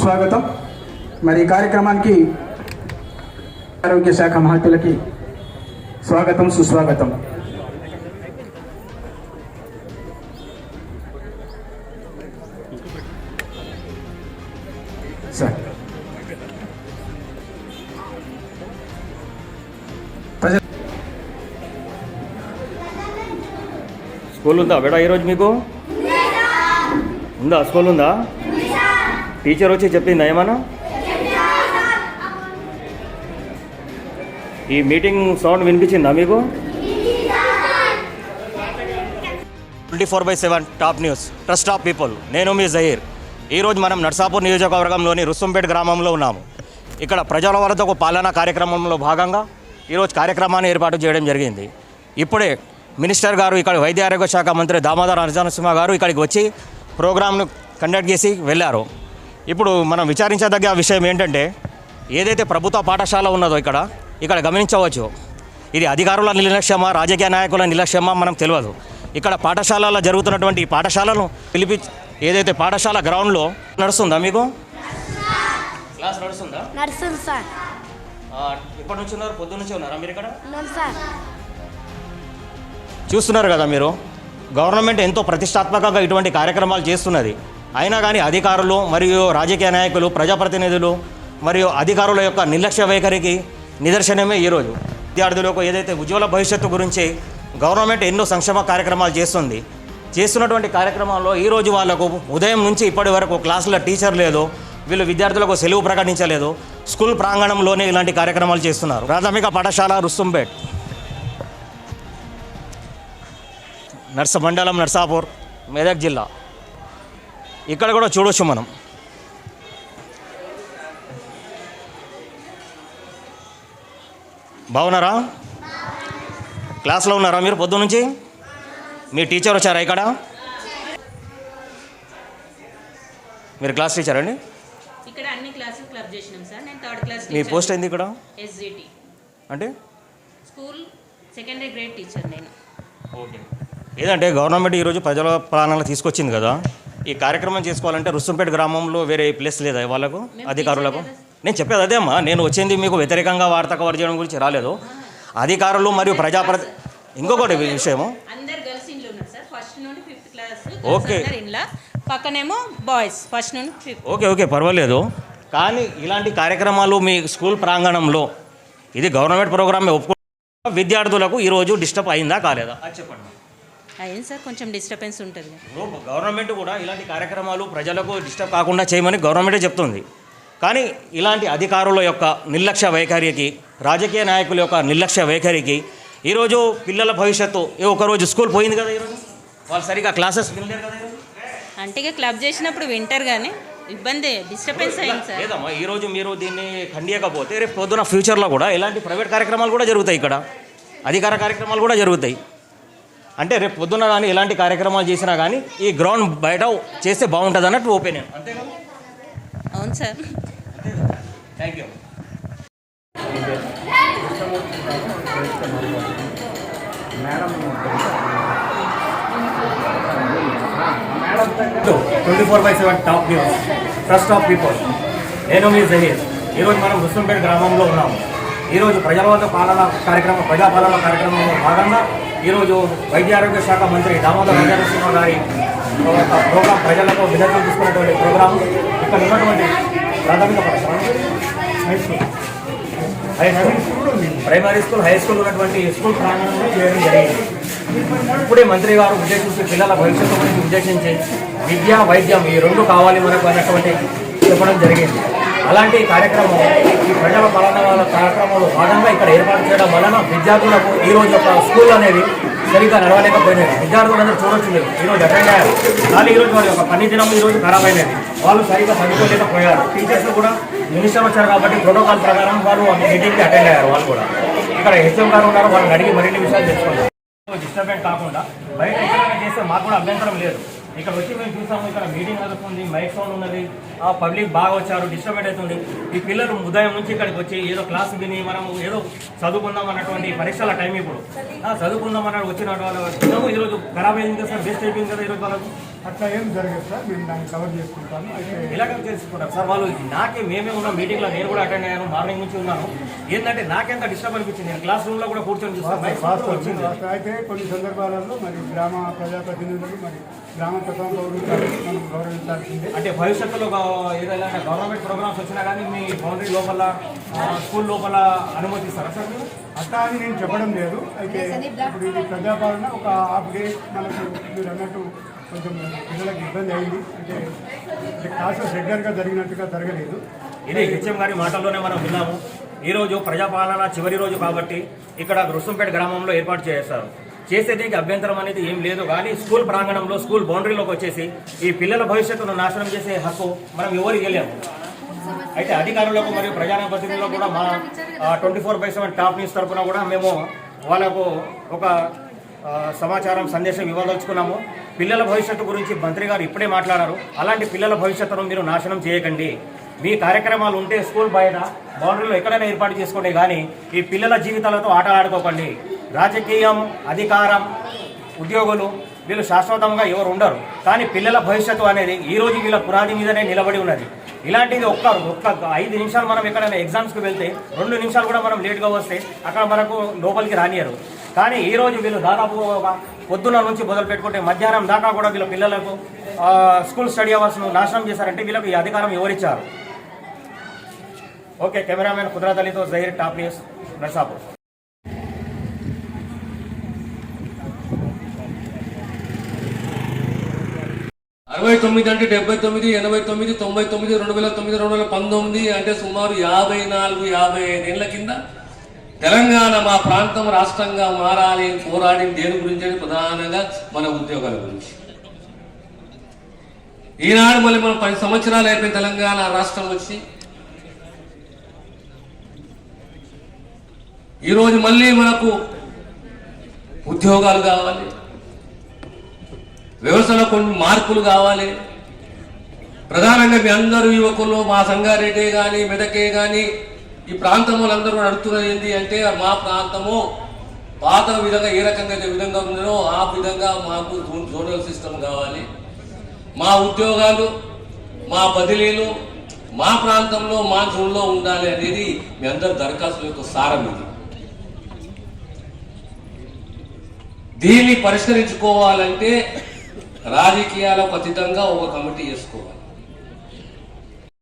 సుస్వాగతం మరి ఈ కార్యక్రమానికి ఆరోగ్య శాఖ మహతులకి స్వాగతం సుస్వాగతం. సార్. స్కూల్ ఉందా? బేడా ఈరోజు మీకు? ఉందా? స్కూల్ ఉందా? టీచర్ వచ్చి చెప్పిందా ఏమన్నా? ఈ మీటింగ్ సౌండ్ వినిపించిందా మీకు? Twenty four by seven top news. Trust of people నేను మీ జహీర్ ఈరోజు మనం నర్సాపూర్ నియోజకవర్గంలోని రుస్తుంపేట గ్రామంలో ఉన్నాము. ఇక్కడ ప్రజల వద్దకు పాలనా కార్యక్రమంలో భాగంగా ఈరోజు కార్యక్రమాన్ని ఏర్పాటు చేయడం జరిగింది. ఇప్పుడే మినిస్టర్ గారు ఇక్కడ వైద్య ఆరోగ్య శాఖ మంత్రి దామోదర్ నరసింహ గారు ఇక్కడికి వచ్చి ప్రోగ్రామ్ను కండక్ట్ చేసి వెళ్ళారు. ఇప్పుడు మనం విచారించదగ్గ విషయం ఏంటంటే ఏదైతే ప్రభుత్వ పాఠశాల ఉన్నదో ఇక్కడ ఇక్కడ గమనించవచ్చు. ఇది అధికారుల నిర్లక్ష్యమా రాజకీయ నాయకుల నిర్లక్ష్యమా మనకు తెలియదు. ఇక్కడ పాఠశాలలో జరుగుతున్నటువంటి ఈ పాఠశాలను పిలిపి ఏదైతే పాఠశాల గ్రౌండ్లో నడుస్తుందా మీకు? క్లాస్ నడుస్తుందా? నడుస్తుంది సార్. ఎప్పటి నుంచి ఉన్నారు? పొద్దు నుంచి ఉన్నారా మీరు ఇక్కడ? సార్. చూస్తున్నారు కదా మీరు. గవర్నమెంట్ ఎంతో ప్రతిష్టాత్మకంగా ఇటువంటి కార్యక్రమాలు చేస్తున్నది. అయినా కానీ అధికారులు మరియు రాజకీయ నాయకులు ప్రజాప్రతినిధులు మరియు అధికారుల యొక్క నిర్లక్ష్య వైఖరికి నిదర్శనమే ఈరోజు. విద్యార్థులకు ఏదైతే ఉజ్వల భవిష్యత్తు గురించి గవర్నమెంట్ ఎన్నో సంక్షేమ కార్యక్రమాలు చేస్తుంది చేస్తున్నటువంటి కార్యక్రమాల్లో ఈరోజు వాళ్ళకు ఉదయం నుంచి ఇప్పటి వరకు క్లాసుల టీచర్ లేదు వీళ్ళు విద్యార్థులకు సెలవు ప్రకటించలేదు స్కూల్ ప్రాంగణంలోనే ఇలాంటి కార్యక్రమాలు చేస్తున్నారు. ప్రాథమిక పాఠశాల రుస్తుంపేట్. నర్స మండలం నర్సాపూర్ మెదక్ జిల్లా. ఇక్కడ కూడా చూడొచ్చు మనం. బాగున్నారా? క్లాస్లో ఉన్నారా మీరు పొద్దు నుంచి మీ టీచర్ వచ్చారా ఇక్కడ? మీరు క్లాస్ టీచర్ అండి? ఇక్కడ అన్ని క్లాసులు క్లబ్ చేసినాం సార్. నేను థర్డ్ క్లాస్ మీ పోస్ట్ ఏంది ఇక్కడ? ఎస్జిటి అంటే? స్కూల్ సెకండరీ గ్రేడ్ టీచర్ నేను. ఓకే. ఏదంటే గవర్నమెంట్ ఈరోజు ప్రజల పాలనలో తీసుకొచ్చింది కదా. ఈ కార్యక్రమం చేసుకోవాలంటే రుస్తుంపేట గ్రామంలో వేరే ప్లేస్ లేదా వాళ్ళకు అధికారులకు? నేను చెప్పేది అదే అమ్మా. నేను వచ్చింది మీకు వ్యతిరేకంగా వార్త కవర్ చేయడం గురించి రాలేదు. అధికారులు మరియు ప్రజాప్రతి ఇంకొకటి విషయము. ఓకే. పక్కనేమో బాయ్స్ ఫస్ట్ నుండి ఓకే ఓకే పర్వాలేదు. కానీ ఇలాంటి కార్యక్రమాలు మీ స్కూల్ ప్రాంగణంలో ఇది గవర్నమెంట్ ప్రోగ్రామ్ ఒప్పుకో విద్యార్థులకు ఈరోజు డిస్టర్బ్ అయిందా కాలేదా? చెప్పండి. అయింది సార్? కొంచెం డిస్టర్బెన్స్ ఉంటుంది. గవర్నమెంట్ కూడా ఇలాంటి కార్యక్రమాలు ప్రజలకు డిస్టర్బ్ కాకుండా చేయమని గవర్నమెంటే చెప్తుంది. కానీ ఇలాంటి అధికారుల యొక్క నిర్లక్ష్య వైఖరికి రాజకీయ నాయకుల యొక్క నిర్లక్ష్య వైఖరికి ఈరోజు పిల్లల భవిష్యత్తు ఏ ఒకరోజు స్కూల్ పోయింది కదా ఈరోజు? వాళ్ళు సరిగా క్లాసెస్ వినలేరు కదా ఈరోజు? అంటే క్లబ్ చేసినప్పుడు వింటర్ కానీ ఇబ్బంది డిస్టర్బెన్స్ అయింది సార్? లేదమ్మా ఈరోజు మీరు దీన్ని ఖండియకపోతే రేపు పొద్దున ఫ్యూచర్లో కూడా ఇలాంటి ప్రైవేట్ కార్యక్రమాలు కూడా జరుగుతాయి ఇక్కడ. అధికార కార్యక్రమాలు కూడా జరుగుతాయి. అంటే రేపు పొద్దున కానీ ఇలాంటి కార్యక్రమాలు చేసినా కానీ ఈ గ్రౌండ్ బయట చేస్తే బాగుంటుంది అన్నట్టు ఒపీనియన్ అంతే కదా అవును sir. Thank you twenty four by seven top news trust of people నేను మీ జహీర్. ఈరోజు మనం హుస్సంపేట గ్రామంలో ఉన్నాము. ఈరోజు ప్రజల వద్ద పాలన కార్యక్రమం ప్రజాపాలన కార్యక్రమంలో భాగంగా ఈరోజు వైద్య ఆరోగ్య శాఖ మంత్రి దామోదర్ రాజనరసింహ గారి ప్రోగ్రాం ప్రజలకు విధంగా తీసుకున్నటువంటి ప్రోగ్రాం. ఇక్కడ ఉన్నటువంటి ప్రాథమిక high school primary school high school ఉన్నటువంటి స్కూల్ ప్రాంగణంలో చేయడం జరిగింది. ఇప్పుడే మంత్రి గారు ఉద్దేశించి పిల్లల భవిష్యత్తు గురించి ఉద్దేశించి విద్య వైద్యం ఈ రెండు కావాలి మనకు అన్నటువంటి చెప్పడం జరిగింది. అలాంటి కార్యక్రమం ఈ ప్రజల పాలన కార్యక్రమాలు కార్యక్రమంలో భాగంగా ఇక్కడ ఏర్పాటు చేయడం వలన విద్యార్థులకు ఈ రోజు యొక్క స్కూల్ అనేది సరిగ్గా నడవలేకపోయినది విద్యార్థులందరూ చూడొచ్చు లేదు ఈ రోజు అటెండ్ అయ్యారు. కానీ ఈరోజు వారి యొక్క పని దినం ఈ రోజు ఖరాబ్ అయినది వాళ్ళు సరిగ్గా చదువుకోలేకపోయారు. టీచర్స్ కూడా మినిస్టర్ వచ్చారు కాబట్టి ప్రోటోకాల్ ప్రకారం వారు మీటింగ్కి అటెండ్ అయ్యారు వాళ్ళు కూడా. ఇక్కడ హెచ్ఎం గారు ఉన్నారు వాళ్ళని అడిగి మరిన్ని విషయాలు తెలుసుకుంటారు డిస్టర్బెన్స్ కాకుండా బయట చేస్తే మాకు కూడా అభ్యంతరం లేదు. ఇక్కడ వచ్చి మేము చూసాము ఇక్కడ మీటింగ్ జరుగుతుంది మైక్ సౌండ్ ఉన్నది. ఆ పబ్లిక్ బాగా వచ్చారు డిస్టర్బెంట్ అవుతుంది. ఈ పిల్లలు ఉదయం నుంచి ఇక్కడికి వచ్చి ఏదో క్లాస్ విని మనం ఏదో చదువుకుందాం అన్నటువంటి పరీక్షల టైం ఇప్పుడు. ఆ, చదువుకుందాం అన్నట్టు వచ్చిన వాళ్ళు. ఈరోజు ఖరాబ్ అయింది కదా సార్ బెస్ట్ అయిపోయింది కదా ఈరోజు వాళ్ళకు. అట్లా ఏం జరగదు సార్? మేము దాన్ని కవర్ చేసుకుంటాము. అయితే ఇలాగ చేసుకుంటారు సార్ వాళ్ళు నాకే మేమే ఉన్న మీటింగ్లో నేను కూడా అటెండ్ అయ్యాను మార్నింగ్ నుంచి ఉన్నాను. ఏంటంటే నాకెంత డిస్టర్బ్ అనిపించింది? నేను క్లాస్ రూమ్లో కూడా కూర్చొని చూస్తాను. అయితే కొన్ని సందర్భాలలో మరి గ్రామ ప్రజాప్రతినిధులు మరి గ్రామ తత్వ పౌరులు మనం గౌరవించాల్సిందే. అంటే భవిష్యత్తులో ఏదైనా గవర్నమెంట్ ప్రోగ్రామ్స్ వచ్చినా కానీ మీ బౌండరీ లోపల స్కూల్ లోపల అనుమతిస్తారా సార్ అట్లా అని నేను చెప్పడం లేదు. అయితే ఇప్పుడు ఇది ప్రజాపాలన ఒక హాఫ్ డే మనకు మీరు అన్నట్టు కొంచెం పిల్లలకు ఇబ్బంది అయింది. అంటే క్లాసెస్ రెగ్యులర్గా జరిగినట్టుగా జరగలేదు. ఇది హెచ్ఎం గారి మాటల్లోనే మనం విన్నాము. ఈ రోజు ప్రజాపాలన చివరి రోజు కాబట్టి ఇక్కడ రుసంపేట గ్రామంలో ఏర్పాటు చేశారు. చేసేదానికి అభ్యంతరం అనేది ఏం లేదు. కానీ స్కూల్ ప్రాంగణంలో స్కూల్ బౌండరీలోకి వచ్చేసి ఈ పిల్లల భవిష్యత్తును నాశనం చేసే హక్కు మనం ఎవరికి ఇవ్వలేము అయితే అధికారులకు మరియు ప్రజాప్రతినిధులకు కూడా మా twenty four by seven top news తరఫున కూడా మేము వాళ్ళకు ఒక సమాచారం సందేశం ఇవ్వదలుచుకున్నాము. పిల్లల భవిష్యత్తు గురించి మంత్రి గారు ఇప్పుడే మాట్లాడారు. అలాంటి పిల్లల భవిష్యత్తును మీరు నాశనం చేయకండి. మీ కార్యక్రమాలు ఉంటే స్కూల్ బయట బౌండరీలో ఎక్కడైనా ఏర్పాటు చేసుకోండి. కానీ ఈ పిల్లల జీవితాలతో ఆట ఆడుకోకండి రాజకీయం అధికారం ఉద్యోగులు వీళ్ళు శాశ్వతంగా ఎవరు ఉండరు. కానీ పిల్లల భవిష్యత్తు అనేది ఈ రోజు వీళ్ళ పునాది మీదనే నిలబడి ఉన్నది. ఇలాంటిది ఒక్క ఒక్క ఐదు నిమిషాలు మనం ఎక్కడైనా ఎగ్జామ్స్కి వెళ్తే రెండు నిమిషాలు కూడా మనం లేట్గా వస్తే అక్కడ మనకు లోపలికి రానియరు. కానీ ఈ రోజు వీళ్ళు దాదాపు ఒక పొద్దున్న నుంచి మొదలు పెట్టుకుంటే మధ్యాహ్నం దాకా కూడా వీళ్ళ పిల్లలకు స్కూల్ స్టడీ అవర్స్ను నాశనం చేశారంటే వీళ్ళకి ఈ అధికారం ఎవరిచ్చారు? ఓకే కెమెరామెన్ కుదరత్ అలీతో జైర్ టాప్ న్యూస్ నర్సాపూర్. అరవై తొమ్మిది అంటే డెబ్బై తొమ్మిది ఎనభై తొమ్మిది తొంభై తొమ్మిది రెండు వేల తొమ్మిది రెండు వేల పంతొమ్మిది అంటే సుమారు యాభై నాలుగు యాభై ఐదేళ్ళ కింద తెలంగాణ మా ప్రాంతం రాష్ట్రంగా మారాలి అని పోరాడింది దేని గురించి అని ప్రధానంగా మన ఉద్యోగాల గురించి. ఈనాడు మళ్ళీ మనం పది సంవత్సరాలు అయిపోయిన తెలంగాణ రాష్ట్రం వచ్చి ఈరోజు మళ్ళీ మనకు ఉద్యోగాలు కావాలి వ్యవస్థలో కొన్ని మార్పులు కావాలి. ప్రధానంగా మీ అందరూ యువకులు మా సంగారెడ్డి కానీ మెదకే కానీ ఈ ప్రాంతం వాళ్ళందరూ కూడా అడుగుతున్నది ఏంటి అంటే మా ప్రాంతము పాత విధంగా ఏ రకంగా అయితే విధంగా ఉందో ఆ విధంగా మాకు జోనల్ సిస్టమ్ కావాలి. మా ఉద్యోగాలు మా బదిలీలు మా ప్రాంతంలో మా జోన్లో ఉండాలి అనేది మీ అందరి దరఖాస్తుల యొక్క సారం ఇది. దీన్ని పరిష్కరించుకోవాలంటే రాజకీయాలకు అతీతంగా ఒక కమిటీ చేసుకోవాలి.